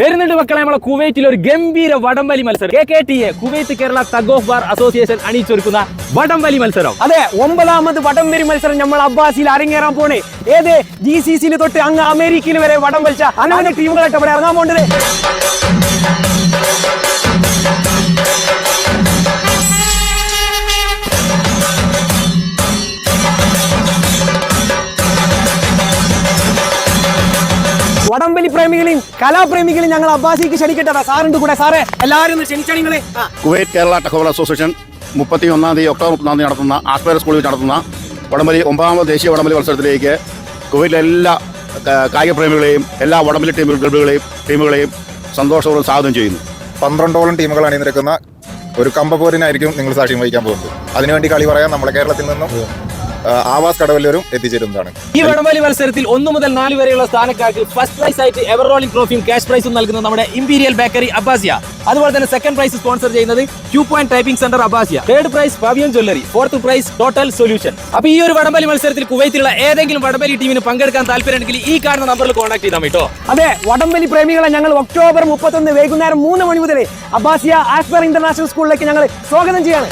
വരുന്നുണ്ട് മക്കളെ നമ്മളെ കുവൈറ്റിൽ ഒരു ഗംഭീര വടംവലി മത്സരം. K K T A Kuwait Kerala tug of war association അണിയിച്ചൊരുക്കുന്ന വടംവലി മത്സരം. അതെ ഒമ്പതാമത് വടംവലി മത്സരം നമ്മൾ അബ്ബാസിൽ അരങ്ങേറാൻ പോണേ. ഏത്? ജി സി സിയിൽ തൊട്ട് അങ്ങ് അമേരിക്കയിൽ വരെ വടം വലിച്ച അനവധി ടീമുകളായിട്ട് അവിടെ ഇറങ്ങാൻ പോണ്ടത് വടംവലി പ്രേമികളെയും കലാപ്രേമികളെയും ഞങ്ങൾ അബ്ബാസിക്ക് ക്ഷണിക്കട്ടെ സാറുണ്ട് കൂടെ. സാറേ എല്ലാവരും ഒന്ന് ക്ഷണിച്ചണിങ്ങളെ. Kuwait Kerala tug of war association മുപ്പത്തി ഒന്നാം തീയതി ഒക്ടോബർ മുപ്പതാം തീയതി നടത്തുന്ന ആസ്പയർ സ്കൂളിൽ വെച്ച് നടത്തുന്ന വടംവലി ഒമ്പതാമത് ദേശീയ വടംവലി മത്സരത്തിലേക്ക് കുവൈറ്റിലെ എല്ലാ കായിക പ്രേമികളെയും എല്ലാ വടംവലി ടീമുകൾ ക്ലബുകളെയും ടീമുകളെയും സന്തോഷപൂർവം സ്വാഗതം ചെയ്യുന്നു. പന്ത്രണ്ടോളം ടീമുകൾ അണിനിരക്കുന്ന ഒരു കമ്പപോരിനായിരിക്കും നിങ്ങൾ സാക്ഷ്യം വഹിക്കാൻ പോകുന്നത്. അതിനുവേണ്ടി കളി പറയാം നമ്മുടെ കേരളത്തിൽ നിന്നും ആവാസ് കടവല്ലൂരും എത്തിച്ചേരുന്നതാണ് ഈ വടംവലി മത്സരത്തിൽ ഒന്ന് മുതൽ നാല് വരെയുള്ള സ്ഥാനക്കാർക്ക് ഫസ്റ്റ് പ്രൈസ് ആയിട്ട് എവർ റോളിംഗ് ട്രോഫിയും ക്യാഷ് പ്രൈസും നൽകുന്നത് നമ്മുടെ ഇംപീരിയൽ ബേക്കറി അബ്ബാസിയ അതുപോലെ തന്നെ സെക്കൻഡ് പ്രൈസ് സ്പോൺസർ ചെയ്യുന്നത് Q point typing centre Abbasiya third prize പവിയൻ jewellery fourth prize total solution അപ്പൊ ഈ ഒരു വടംവലി മത്സരത്തിൽ കുവൈത്തിലുള്ള ഏതെങ്കിലും വടംവലി ടീമിന് പങ്കെടുക്കാൻ താല്പര്യമുണ്ടെങ്കിൽ ഈ കാണുന്ന നമ്പറിൽ കോൺടാക്ട് ചെയ്താൽ കേട്ടോ അതെ വടംവലി പ്രേമികളെ ഞങ്ങൾ ഒക്ടോബർ മുപ്പത്തൊന്ന് വൈകുന്നേരം മൂന്ന് മണി മുതൽ അബ്ബാസിയ ആസ്പർ ഇന്റർനാഷണൽ സ്കൂളിലേക്ക് ഞങ്ങൾ സ്വാഗതം ചെയ്യാണ്.